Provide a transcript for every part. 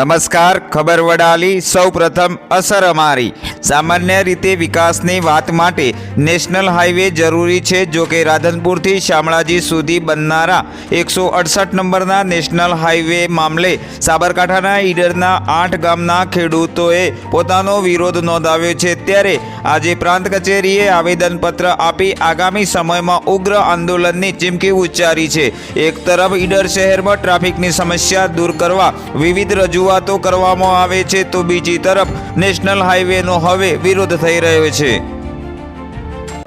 નમસ્કાર, ખબર વડાલી. સૌ પ્રથમ અસર અમારી. સામાન્ય રીતે વિકાસની વાત માટે નેશનલ હાઈવે જરૂરી છે, જો કે રાધનપુરથી શામળાજી સુધી બનનારા એકસો અડસઠ નંબરના નેશનલ હાઈવે મામલે સાબરકાંઠાના ઈડરના આઠ ગામના ખેડૂતોએ પોતાનો વિરોધ નોંધાવ્યો છે. ત્યારે આજે પ્રાંત કચેરીએ આવેદનપત્ર આપી આગામી સમયમાં ઉગ્ર આંદોલનની ચીમકી ઉચ્ચારી છે. એક તરફ ઈડર શહેરમાં ટ્રાફિકની સમસ્યા દૂર કરવા વિવિધ રજૂઆતો કરવામાં આવે છે તો બીજી તરફ નેશનલ હાઈવેનો હવે વિરોધ થઈ રહ્યો છે.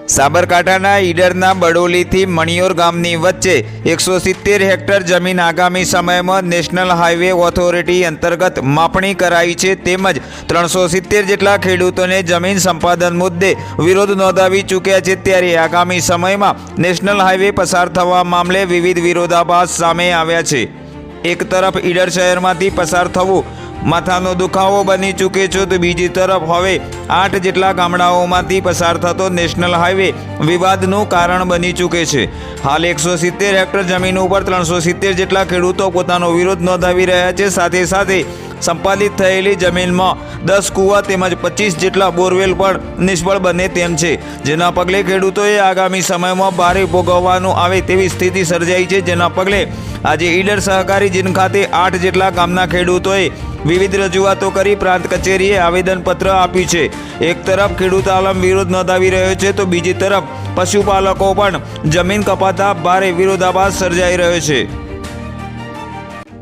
સાબરકાંઠાના ઈડરના બડોલીથી મણિયોર ગામની વચ્ચે એકસો સિત્તેર હેક્ટર જમીન આગામી સમયમાં નેશનલ હાઈવે ઓથોરિટી અંતર્ગત માપણી કરાઈ છે તેમજ ત્રણસો સિત્તેર જેટલા ખેડૂતોને જમીન સંપાદન મુદ્દે વિરોધ નોંધાવી ચૂક્યા છે ત્યારે આગામી સમયમાં નેશનલ હાઈવે પસાર થવા મામલે વિવિધ વિરોધાભાસ સામે આવ્યા છે. એક તરફ ઈડર શહેરમાંથી પસાર થવું, માથાનો દુખાવો બની ચૂકે છે તો બીજી તરફ હવે આઠ જેટલા ગામડાઓમાંથી પસાર થતો નેશનલ હાઈવે વિવાદનું કારણ બની ચૂકે છે. હાલ એકસો સિત્તેર હેક્ટર જમીન ઉપર ત્રણસો સિત્તેર જેટલા ખેડૂતો પોતાનો વિરોધ નોંધાવી રહ્યા છે. સાથે સાથે સંપાદિત થયેલી જમીનમાં દસ કૂવા તેમજ પચીસ જેટલા બોરવેલ પણ નિષ્ફળ બને તેમ છે. જેના પગલે ખેડૂતોએ આગામી સમયમાં ભારે ભોગવવાનું આવે તેવી સ્થિતિ સર્જાઈ છે. જેના પગલે આજે ઈડર સહકારી જીન ખાતે આઠ જેટલા ગામના ખેડૂતોએ વિવિધ રજૂઆતો કરી પ્રાંત કચેરીએ આવેદનપત્ર આપ્યું છે. એક તરફ ખેડૂત આલમ વિરોધ નોંધાવી રહ્યો છે તો બીજી તરફ પશુપાલકો પણ જમીન કપાતા ભારે વિરોધાભાસ સર્જાઈ રહ્યો છે.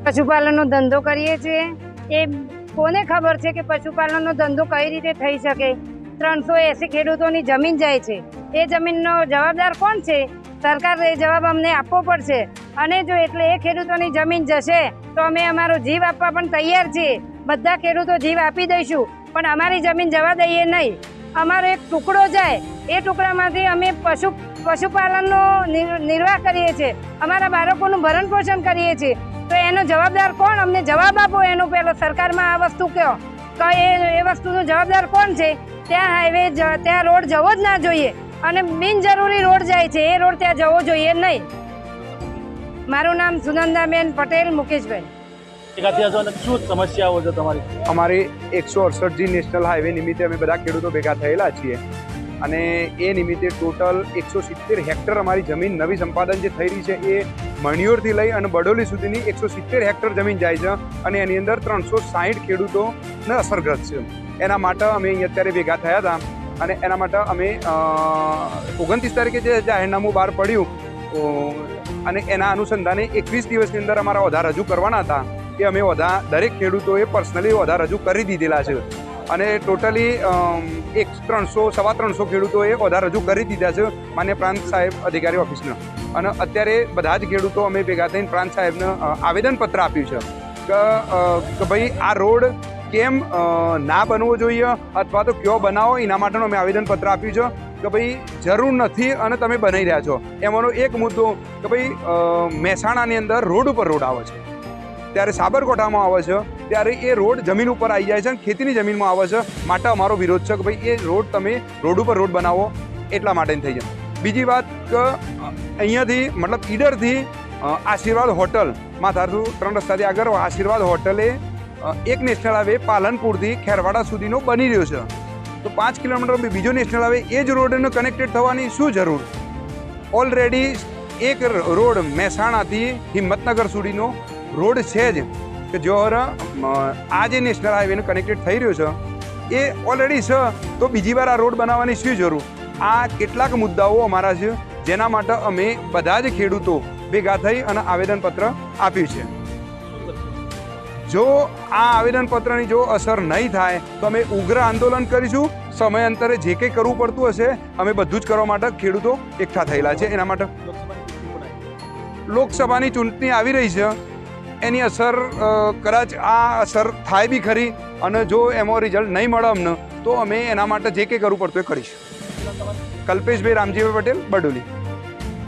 પશુપાલનનો ધંધો કરીએ છીએ. એ કોને ખબર છે કે પશુપાલનનો ધંધો કઈ રીતે થઈ શકે? ત્રણસો એસી ખેડૂતોની જમીન જાય છે. એ જમીનનો જવાબદાર કોણ છે? સરકાર એ જવાબ અમને આપવો પડશે. અને જો એટલે એ ખેડૂતોની જમીન જશે, તો અમે અમારો જીવ આપવા પણ તૈયાર છીએ. બધા ખેડૂતો જીવ આપી દઈશું. પણ અમારી જમીન જવા દઈએ નહીં. અમારો એક ટુકડો જાય, એ ટુકડામાંથી અમે પશુ, પશુપાલનનો નિર- નિર્વાહ કરીએ છીએ. અમારા બાળકોનું ભરણ પોષણ કરીએ છીએ. તો એનો જવાબદાર કોણ? અમને જવાબ આપો એનો પહેલો સરકારમાં આ વસ્તુ કહો તો એ એ વસ્તુનો જવાબદાર કોણ છે? ત્યાં હાઈવે ત્યાં રોડ જવો જ ના જોઈએ. અને બિનજરૂરી રોડ જાય છે, એ રોડ ત્યાં જવો જોઈએ નહીં. મારું નામ સુનંદાબેન પટેલ મુકેશભાઈ. થયા અને શું સમસ્યાઓ છે તમારી? અમારી એકસો અડસઠ જી નેશનલ હાઈવે નિમિત્તે અમે બધા ખેડૂતો ભેગા થયેલા છીએ. અને એ નિમિત્તે ટોટલ એકસો સિત્તેર હેક્ટર અમારી જમીન નવી સંપાદન જે થઈ રહી છે એ મણિયોરથી લઈ અને બડોલી સુધીની એકસો સિત્તેર હેક્ટર જમીન જાય છે અને એની અંદર ત્રણસો સાહીઠ ખેડૂતોને અસરગ્રસ્ત છે. એના માટે અમે અહીં અત્યારે ભેગા થયા હતા અને એના માટે અમે ઓગણત્રીસ તારીખે જે જાહેરનામું બહાર પડ્યું અને એના અનુસંધાને એકવીસ દિવસની અંદર અમારા વધારા રજૂ કરવાના હતા. કે અમે વધા દરેક ખેડૂતોએ પર્સનલી વધા રજૂ કરી દીધેલા છે. અને ટોટલી એક ત્રણસો, સવા ત્રણસો ખેડૂતોએ વધા રજૂ કરી દીધા છે માન્ય પ્રાંત સાહેબ અધિકારી ઓફિસના. અને અત્યારે બધા જ ખેડૂતો અમે ભેગા થઈને પ્રાંત સાહેબને આવેદનપત્ર આપ્યું છે કે ભાઈ આ રોડ કેમ ના બનવો જોઈએ અથવા તો કયો બનાવો, એના માટેનું અમે આવેદનપત્ર આપ્યું છે કે ભાઈ જરૂર નથી અને તમે બનાવી રહ્યા છો. એમાંનો એક મુદ્દો કે ભાઈ મહેસાણાની અંદર રોડ ઉપર રોડ આવે છે. ત્યારે સાબરકોઠામાં આવે છે. ત્યારે એ રોડ જમીન ઉપર આવી જાય છે અને ખેતીની જમીનમાં આવે છે. માટે અમારો વિરોધ છે કે ભાઈ, એ રોડ તમે રોડ ઉપર રોડ બનાવો. એટલા માટે થઈ જાય. બીજી વાત કે અહીંયાથી મતલબ ઈડરથી આશીર્વાદ હોટલ માથારથી ત્રણ રસ્તાથી આગળ આશીર્વાદ હોટલે એક નેશનલ હાઈવે પાલનપુરથી ખેરવાડા સુધીનો બની રહ્યો છે. તો પાંચ કિલોમીટર બીજો નેશનલ હાઈવે એ જ રોડને કનેક્ટેડ થવાની શું જરૂર? ઓલરેડી એક રોડ મહેસાણાથી હિંમતનગર સુધીનો રોડ છે જ કે જો આ જે નેશનલ હાઈવેનું કનેક્ટેડ થઈ રહ્યો છે એ ઓલરેડી છે તો બીજી વાર આ રોડ બનાવવાની શું જરૂર? આ કેટલાક મુદ્દાઓ અમારા છે જેના માટે અમે બધા જ ખેડૂતો ભેગા થઈ અને આવેદનપત્ર આપ્યું છે. જો આ આવેદનપત્રની જો અસર નહીં થાય તો અમે ઉગ્ર આંદોલન કરીશું. સમયાંતરે જે કંઈ કરવું પડતું હશે અમે બધું જ કરવા માટે ખેડૂતો એકઠા થયેલા છે. એના માટે લોકસભાની ચૂંટણી આવી રહી છે. એની અસર કદાચ આ અસર થાય બી ખરી અને જો એમાં રિઝલ્ટ નહીં મળે અમને, તો અમે એના માટે જે કંઈ કરવું પડતું એ કરીશું. કલ્પેશભાઈ રામજીભાઈ પટેલ, બડોલી.